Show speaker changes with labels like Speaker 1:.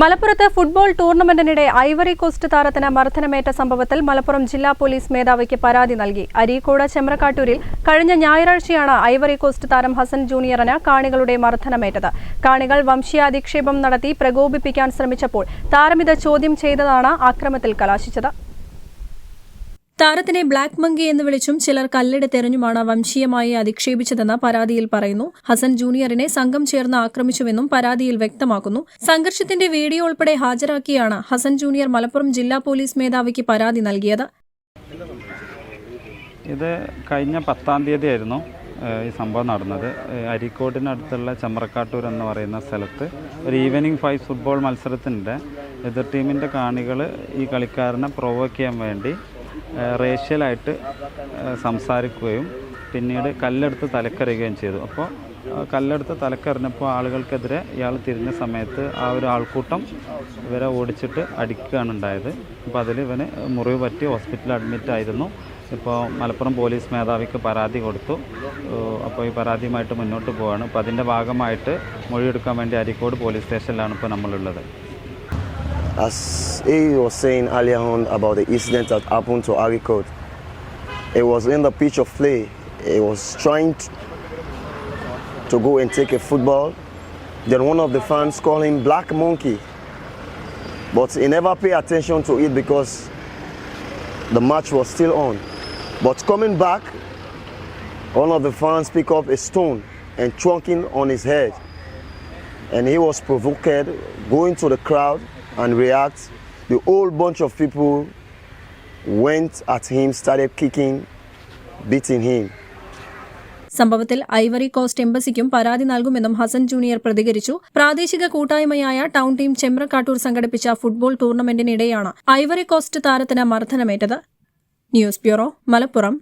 Speaker 1: മലപ്പുറത്ത് football ടൂർണമെന്റിനിടെ Ivory Coast താരത്തിന് മർദ്ദനമേറ്റ സംഭവത്തിൽ മലപ്പുറം ജില്ലാ പോലീസ് മേധാവിക്ക് പരാതി നൽകി. അരീക്കോട് ചെമ്രക്കാട്ടൂരിൽ കഴിഞ്ഞ ഞായറാഴ്ചയാണ് ഐവറി കോസ്റ്റ് താരം ഹസൻ ജൂനിയറിന് കാണികളുടെ മർദ്ദനമേറ്റത്. കാണികൾ വംശീയാധിക്ഷേപം നടത്തി പ്രകോപിപ്പിക്കാൻ ശ്രമിച്ചപ്പോൾ താരമിത് ചോദ്യം ചെയ്തതാണ് അക്രമത്തിൽ കലാശിച്ചത്. താരത്തിനെ ബ്ലാക്ക് മങ്കി എന്ന് വിളിച്ചും ചിലർ കല്ലെടുത്തെറിഞ്ഞുമാണ് വംശീയമായി അധിക്ഷേപിച്ചതെന്ന് പരാതിയിൽ പറയുന്നു. ഹസൻ ജൂനിയറിനെ സംഘം ചേർന്ന് ആക്രമിച്ചുവെന്നും പരാതിയിൽ വ്യക്തമാക്കുന്നു. സംഘർഷത്തിന്റെ വീഡിയോ ഉൾപ്പെടെ ഹാജരാക്കിയാണ് ഹസൻ ജൂനിയർ മലപ്പുറം ജില്ലാ പോലീസ് മേധാവിക്ക് പരാതി നൽകിയത്.
Speaker 2: ഇത് കഴിഞ്ഞ പത്താം തീയതി ആയിരുന്നു ഈ സംഭവം നടന്നത്. അരിക്കോടിനടുത്തുള്ള ചമ്രക്കാട്ടൂർ എന്ന് പറയുന്ന സ്ഥലത്ത് ഒരു ഈവനിങ് ഫൈവ് ഫുട്ബോൾ മത്സരത്തിന്റെ എതിർ ടീമിന്റെ കാണികൾ ഈ കളിക്കാരനെ പ്രൊവോക്ക് ചെയ്യാൻ വേണ്ടി റേഷ്യലായിട്ട് സംസാരിക്കുകയും പിന്നീട് കല്ലെടുത്ത് തലക്കറിയുകയും ചെയ്തു. അപ്പോൾ കല്ലെടുത്ത് തലക്കറിഞ്ഞപ്പോൾ ആളുകൾക്കെതിരെ ഇയാൾ തിരിഞ്ഞ സമയത്ത് ആ ഒരു ആൾക്കൂട്ടം ഇവരെ ഓടിച്ചിട്ട് അടിക്കുകയാണ് ഉണ്ടായത്. അപ്പോൾ അതിൽ ഇവന് മുറിവ് പറ്റി ഹോസ്പിറ്റലിൽ അഡ്മിറ്റ് ആയിരുന്നു. ഇപ്പോൾ മലപ്പുറം പോലീസ് മേധാവിക്ക് പരാതി കൊടുത്തു. അപ്പോൾ ഈ പരാതിയുമായിട്ട് മുന്നോട്ട് പോവുകയാണ് അപ്പോൾ അതിന്റെ ഭാഗമായിട്ട് മൊഴിയെടുക്കാൻ വേണ്ടി അരീക്കോട് പോലീസ് സ്റ്റേഷനിലാണ് ഇപ്പോൾ നമ്മളുള്ളത്.
Speaker 3: As he was saying earlier on about the incident that happened to Harry Court, he was in the pitch of play. He was trying to go and take a football. Then one of the fans called him Black Monkey. But he never paid attention to it because the match was still on. But coming back, one of the fans picked up a stone and chunking on his head. and he was provoked, going to the crowd and react. The whole bunch of people went at him, started kicking, beating him.
Speaker 1: സംഭവത്തിൽ Ivory Coast എംബസിക്കും പരാതി നൽകുമെന്നും Hasan junior പ്രതികരിച്ചു പ്രാദേശിക കൂട്ടായ്മയായ town team Chemrakkattur സംഘടിപ്പിച്ച football ടൂർണമെന്റിനിടെയാണ് Ivory Coast താരത്തിന് മർദ്ദനമേറ്റത് ന്യൂസ് ബ്യൂറോ മലപ്പുറം